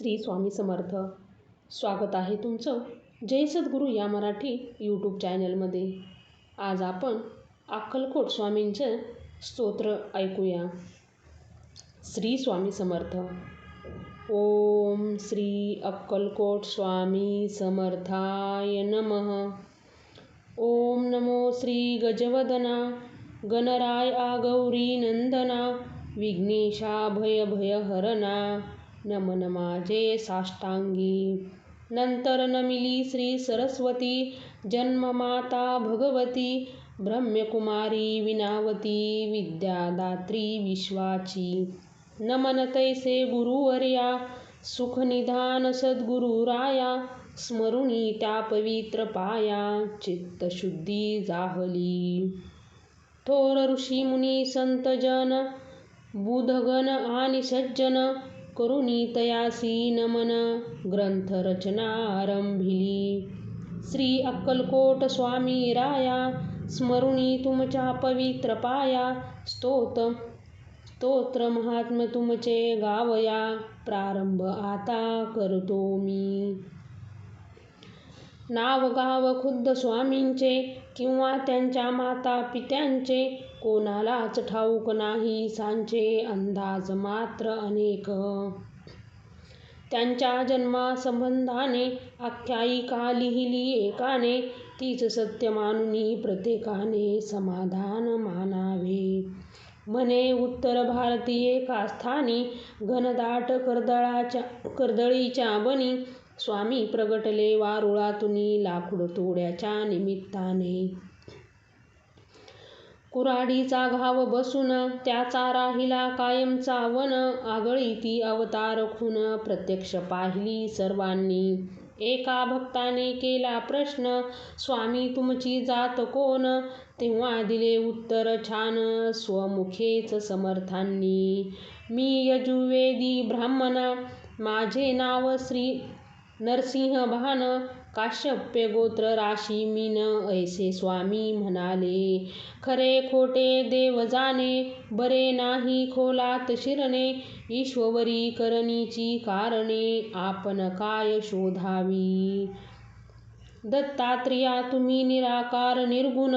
श्री स्वामी समर्थ. स्वागत आहे तुमचं जय सद्गुरू या मराठी यूट्यूब चॅनलमध्ये आज आपण अक्कलकोट स्वामींचं स्तोत्र ऐकूया. श्री स्वामी समर्थ. ओम श्री अक्कलकोट स्वामी समर्थाय नमः. ओम नमो श्री गजवदना गणराय आगौरी नंदना विघ्नेशा भय भय हरना नमन माझे साष्टांगी। नंतर नमिली श्री सरस्वती जन्ममाता भगवती ब्रह्मकुमारी विनावती विद्यादात्री विश्वाची। नमन तैसे गुरुवर्या सुखनिधान सद्गुरुराया स्मरुणी त्या पवित्र पाया चित्तशुद्धी जाहली। थोर ऋषी मुनी संतजन बुधगण आणि सज्जन करुणी तयासी नमन ग्रंथरचना आरंभिली श्री अक्कलकोट स्वामी राया स्मरुणी तुमच्या पवित्र पाया स्तोत स्तोत्र महात्म तुमचे गावया प्रारंभ आता करतो मी. नाव गाव खुद्द स्वामींचे किंवा त्यांच्या माता पित्यांचे कोणालाच ठाऊक नाही सांचे अंदाज मात्र अनेक. त्यांच्या जन्मासंबंधाने आख्यायिका लिहिली एकाने तीच सत्य मानुनी प्रत्येकाने समाधान मानावे. म्हणे उत्तर भारतीय एका स्थानी घनदाट कर्दळाच्या कर्दळीच्या बनी स्वामी प्रगटले वारुळातुनी लाकूड तोड्याच्या निमित्ताने. कुऱ्हाडीचा घाव बसून त्याचा राहिला कायमचा वन. आगळी ती अवतार खून प्रत्यक्ष पाहिली सर्वांनी. एका भक्ताने केला प्रश्न स्वामी तुमची जात कोण? तेव्हा दिले उत्तर छान स्वमुखेच समर्थांनी. मी यजुवेदी ब्राह्मण माझे नाव श्री नरसिंह भान. काश्यप्य गोत्र राशी मीन ऐसे स्वामी म्हणाले खरे खोटे देव जाणे बरे नाही खोलात शिरणे ईश्वरी करणीची कारणे आपण काय शोधावी? दत्तात्रिया तुम्ही निराकार निर्गुण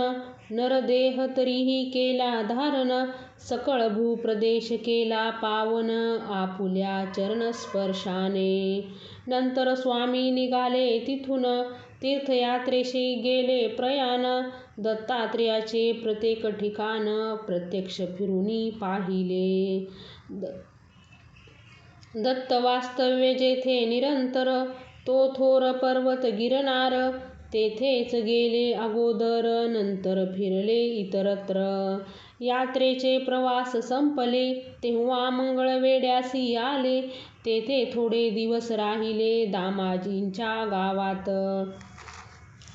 नरदेह तरीही केला धारण सकळ भूप्रदेश केला पावन आपुल्या चरणस्पर्शाने. नंतर स्वामी निघाले तिथून तीर्थयात्रेशी गेले प्रयाण दत्तात्रेयाचे प्रत्येक ठिकाण प्रत्यक्ष फिरूनी पाहिले. दत्त वास्तव्य जेथे निरंतर तो थोर पर्वत गिरनार तेथेच गेले अगोदर नंतर फिरले इतरत्र. यात्रेचे प्रवास संपले तेव्हा मंगळवेढ्यासी आले. तेथे थोडे दिवस राहिले दामाजींच्या गावात.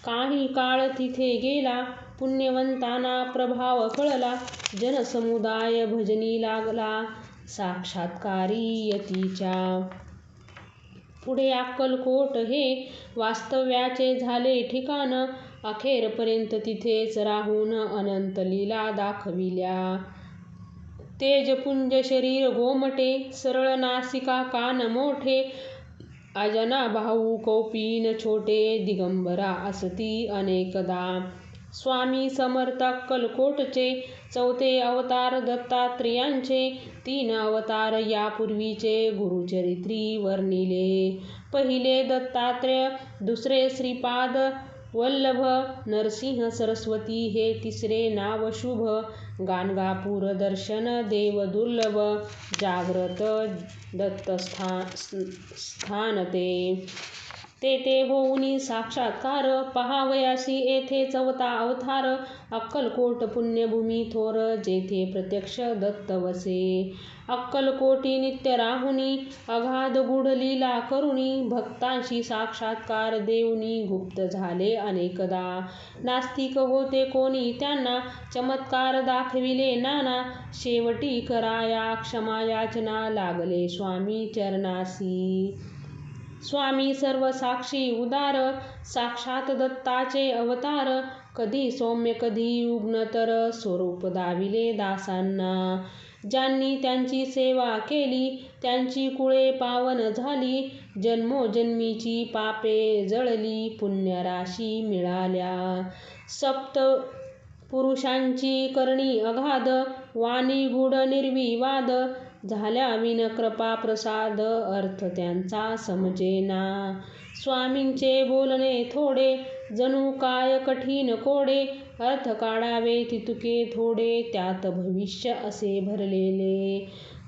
काही काळ तिथे गेला पुण्यवंतांना प्रभाव कळला जनसमुदाय भजनी लागला साक्षात्कारी यतीच्या पुढे अक्कलकोट हे वास्तव्याचे झाले ठिकाण. अखेरपर्यंत तिथेच राहून अनंत लीला दाखविल्या. तेजपुंज शरीर गोमटे सरळ नासिका कान मोठे. अजना बाहू कौपीन छोटे दिगंबरा असती अनेकदा. स्वामी समर्थ अक्कलकोटचे चौथे अवतार दत्तात्रेयांचे तीन अवतार यापूर्वीचे गुरुचरित्री वर्णिले पहिले दत्तात्रेय दुसरे श्रीपाद वल्लभ नरसिंह सरस्वती हे तिसरे नाव शुभ. गाणगापूर दर्शन देव दुर्लभ जाग्रत दत्तस्थान ते. तेथे होऊनी साक्षात्कार. पहावयासी येथे चौथा अवतार. अक्कलकोट पुण्यभूमी थोर जेथे प्रत्यक्ष दत्त वसे. अक्कलकोटी नित्य राहुनी अगाध गुढ लीला करुणी भक्तांशी साक्षात्कार देऊनी गुप्त झाले अनेकदा. नास्तिक होते कोणी त्यांना चमत्कार दाखविले नाना. शेवटी कराया क्षमा याचना लागले स्वामी चरणासी. स्वामी सर्व साक्षी उदार साक्षात दत्ताचे अवतार. कधी सौम्य कधी उग्नतर स्वरूप दाविले दासांना. ज्यांनी त्यांची सेवा केली त्यांची कुळे पावन झाली. जन्मोजन्मीची पापे जळली पुण्यराशी मिळाल्या. सप्त पुरुषांची करणी अगाध वाणी गुढ निर्विवाद. झाल्या विन कृपा प्रसाद अर्थ त्यांचा समजेना स्वामींचे बोलणे थोडे जणू काय कठीण कोडे अर्थ काढावे तितुके थोडे त्यात भविष्य असे भरलेले.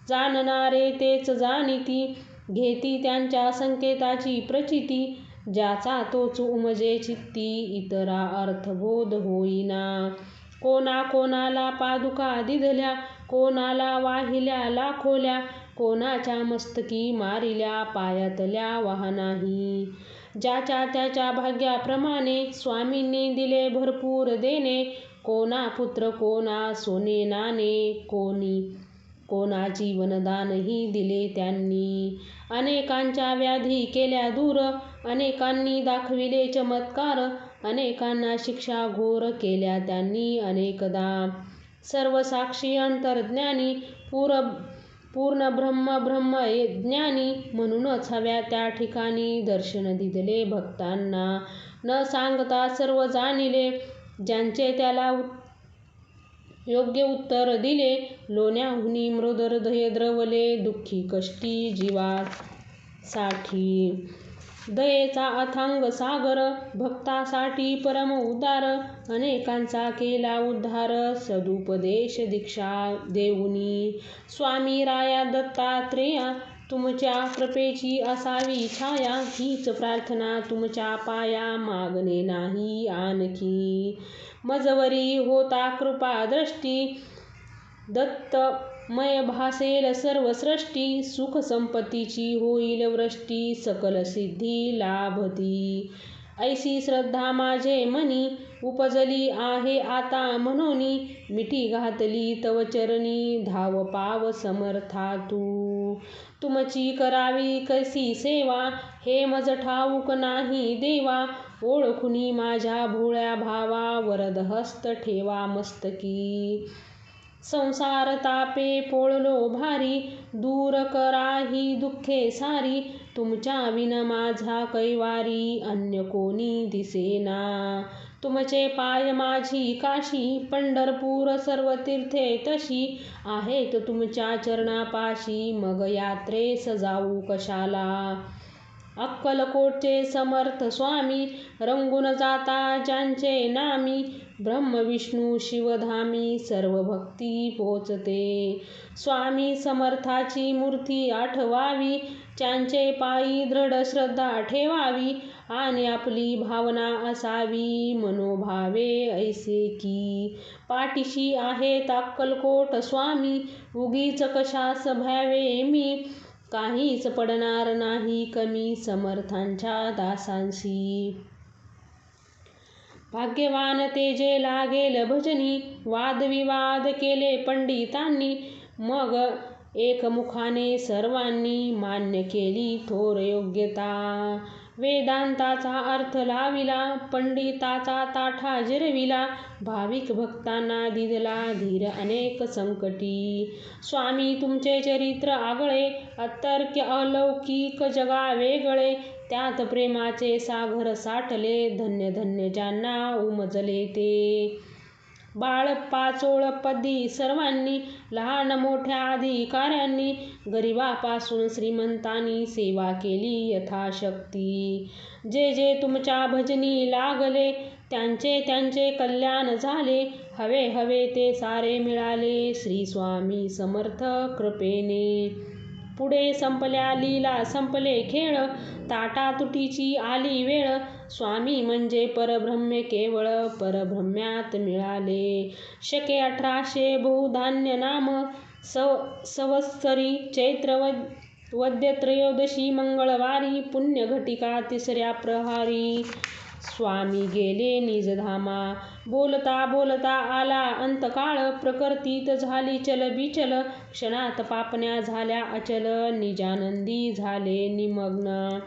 जाणणारे तेच जाणीती घेती त्यांच्या संकेताची प्रचिती ज्याचा तोच उमजे चित्ती इतरा अर्थबोध होईना. कोणा कोणाला पादुका दिधल्या कोणाला वाहिल्या लाखोल्या कोणाच्या मस्तकी मारिल्या पायातल्या वाहनाही. ज्याच्या त्याच्या भाग्याप्रमाणे स्वामींनी दिले भरपूर देणे कोणा पुत्र कोणा सोने नाणे कोणी कोणा जीवनदानही दिले त्यांनी. अनेकांच्या व्याधी केल्या दूर अनेकांनी दाखविले चमत्कार अनेकांना शिक्षा घोर केल्या त्यांनी अनेकदा. सर्वसाक्षी अंतर्ज्ञानी पूर्ण ब्रह्म ब्रह्म ज्ञानी म्हणूनच हव्या त्या ठिकाणी दर्शन दिले भक्तांना. न सांगता सर्व जाणिले ज्यांचे त्याला योग्य उत्तर दिले लोण्याहुनी मृदहृदय द्रवले दुःखी कष्टी जीवासाठी. दयेचा अथांग सागर भक्तासाठी परम उदार अनेकांचा केला उद्धार सदुपदेश दीक्षा देऊनी. स्वामी राया दत्तात्रेया तुमच्या कृपेची असावी छाया हीच प्रार्थना तुमच्या पाया मागणे नाही आणखी. मजवरी होता कृपा दृष्टी दत्त मय भासेल सर्व सृष्टी सुख संपत्तीची होईल वृष्टी सकल सिद्धी लाभती. ऐसी श्रद्धा माझे मनी उपजली आहे आता म्हणोनी मिठी घातली तव चरणी धाव पाव समर्था तू तुमची करावी कशी सेवा हे मज ठाऊक नाही देवा. ओळखुनी माझ्या भोळ्या भावा वरद हस्त ठेवा मस्तकी. संसार तापे पोळलो भारी दूर करा ही दुःखे सारी तुमच्या विन माझा कैवारी अन्य कोणी दिसेना. तुमचे पाय माझी काशी पंढरपूर सर्व तीर्थे तशी आहेत तुमच्या चरणापाशी मग यात्रेस जाऊ कशाला? अक्कलकोटचे समर्थ स्वामी रंगून जाता ज्यांचे नामी ब्रह्म विष्णू शिवधामी सर्व भक्ती पोचते. स्वामी समर्थाची मूर्ती आठवावी त्यांचे पायी दृढ श्रद्धा ठेवावी आणि आपली भावना असावी. मनोभावे ऐसे की पाठीशी आहेत अक्कलकोट स्वामी उगीच कशास भ्यावे मी काहीच पडणार नाही कमी समर्थांच्या दासांशी. भाग्यवान तेजे लागेल भजनी. वादविवाद केले पंडितांनी. मग एकमुखाने सर्वांनी मान्य केली थोर योग्यता. वेदांताचा अर्थ लाविला पंडिताचा ताठा जिरविला. भाविक भक्तांना दिदला धीर अनेक संकटी. स्वामी तुमचे चरित्र आगळे अतर्क्य अलौकिक जगा वेगळे. त्यात प्रेमाचे सागर साठले धन्य धन्य ज्यांना उमजले ते. बाळप्पा पदी सर्वांनी लहान मोठ्या अधिकाऱ्यांनी गरिबापासून श्रीमंतांनी सेवा केली यथाशक्ती. जे जे तुमच्या भजनी लागले त्यांचे त्यांचे कल्याण झाले हवे हवे ते सारे मिळाले. श्री स्वामी समर्थ कृपेने. पुढे संपल्या लीला संपले खेळ. ताटातुटीची आली वेळ. स्वामी म्हणजे परब्रह्म केवळ. परब्रह्म्यात मिळाले शके अठराशे बहुधान्य नाम. सव सवत्सरी चैत्र वद्य त्रयोदशी मंगळवारी पुण्यघटिका तिसऱ्या प्रहारी. स्वामी गेले निजधामा. बोलता बोलता आला अंतकाळ प्रकृतीत झाली चल बिचल. क्षणात पापण्या झाल्या अचल निजानंदी झाले निमग्न.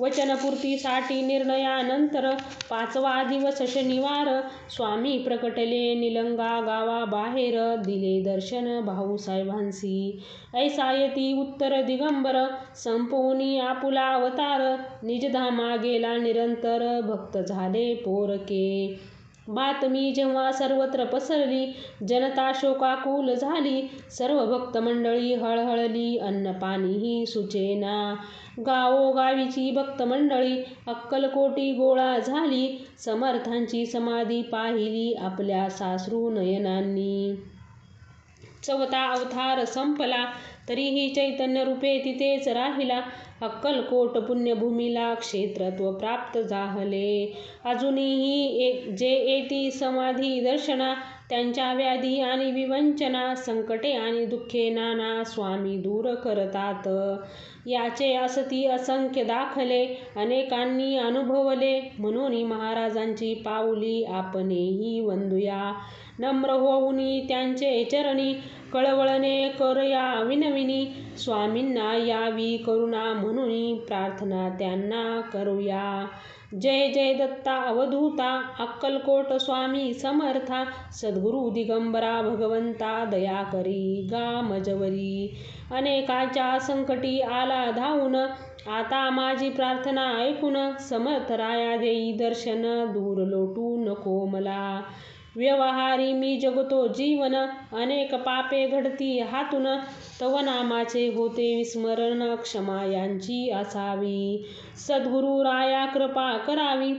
वचनपूर्तीसाठी निर्णयानंतर पाचवा दिवस शनिवार. स्वामी प्रकटले निलंगा गावाबाहेर दिले दर्शन भाऊसाहेबांसी ऐसायती उत्तर दिगंबर संपवूनी आपुला अवतार. निजधामा गेला निरंतर भक्त झाले पोरके. बातमी जेव्हा सर्वत्र पसरली जनता शोकाकुल झाली सर्व भक्त मंडळी हळहळली अन्न पाणीही सुचेना. गावोगावीची भक्त मंडळी अक्कलकोटी गोळा झाली समर्थांची समाधी पाहिली आपल्या सासरू नयनांनी. चौथा अवतार संपला तरीही चैतन्य रूपे तिथेच राहिला. अक्कलकोट पुण्यभूमीला क्षेत्रत्व प्राप्त झाले. अजूनही जे येती समाधी दर्शना त्यांच्या व्याधी आणि विवंचना संकटे आणि दुःखे नाना स्वामी दूर करतात. याचे असती असंख्य दाखले अनेकांनी अनुभवले. म्हणून महाराजांची पाऊली आपणही वंदूया. नम्र होऊनी त्यांचे चरणी कळवळणे करूया विनविनी. स्वामींना यावी करुणा म्हणून प्रार्थना त्यांना करूया. जय जय दत्ता अवधूता अक्कलकोट स्वामी समर्था. सद्गुरु दिगंबरा भगवंता दया करी गा मजवरी अनेकाच्या संकटी आला धावून आता माझी प्रार्थना ऐकून समर्थ राया देई दर्शन. दूर लोटू नको मला. व्यवहारी मी जगतो जीवन अनेक पापे घडती हातून. तव नामाचे होते विस्मरण क्षमा यांची असावी. सद्गुरु राया कृपा करावी.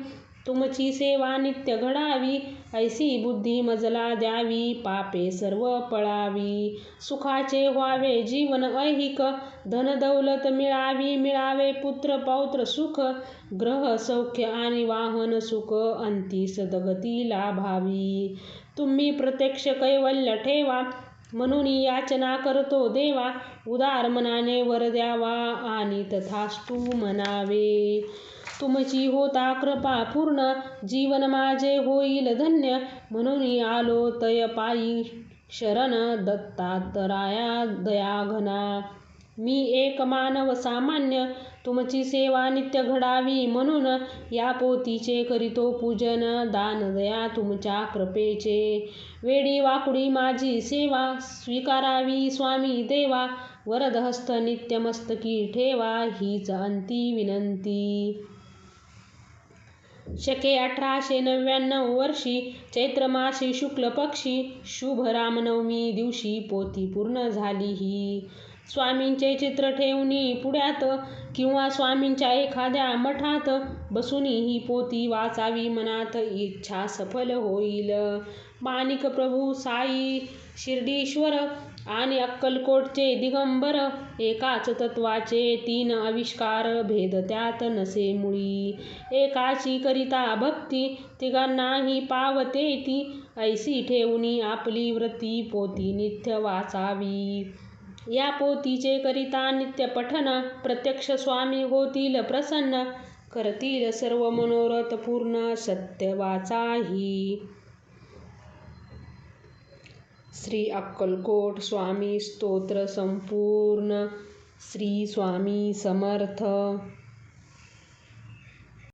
तुमची सेवा नित्य घडावी. ऐसी बुद्धी मजला द्यावी पापे सर्व पळावी. सुखाचे व्हावे जीवन ऐहिक. धनदौलत मिळावी मिळावे पुत्र पौत्र सुख. ग्रह सौख्य आणि वाहन सुख अंती सदगती लाभावी. तुम्ही प्रत्यक्ष कैवल्य ठेवा. म्हणून याचना करतो देवा. उदार मनाने वर द्यावा आणि तथास्तू म्हणावे. तुमची होता कृपा पूर्ण जीवन माझे होईल धन्य. म्हणून आलो तय पायी शरण दत्तात्रया दयाघना. मी एक मानव सामान्य तुमची सेवा नित्य घडावी म्हणून या पोतीचे करीतो पूजन दान दया तुमच्या कृपेचे. वेडी वाकुडी माझी सेवा स्वीकारावी स्वामी देवा. वरदहस्त नित्यमस्तकी ठेवा हीच अंती विनंती. शके अठराशे नव्याण्णव वर्षी चैत्रमासी शुक्ल पक्षी शुभ रामनवमी दिवशी पोती पूर्ण झाली ही. स्वामींचे चित्र ठेवणी पुढ्यात किंवा स्वामींच्या एखाद्या मठात बसून ही पोती वाचावी मनात इच्छा सफल होईल. माणिक प्रभू साई शिर्डीश्वर आणि अक्कलकोटचे दिगंबर एकाच तत्वाचे तीन आविष्कार भेद त्यात नसे मुळी. एकाची करिता भक्ती तिघांनाही पावते ती. ऐसी ठेवणी आपली व्रती पोती नित्य वाचावी. या पोतीचे करिता नित्य पठन प्रत्यक्ष स्वामी होतील प्रसन्न. करतील सर्व मनोरथ पूर्ण सत्य वाचाही. श्री अक्कलकोट स्वामी स्तोत्र संपूर्ण. श्री स्वामी समर्थ.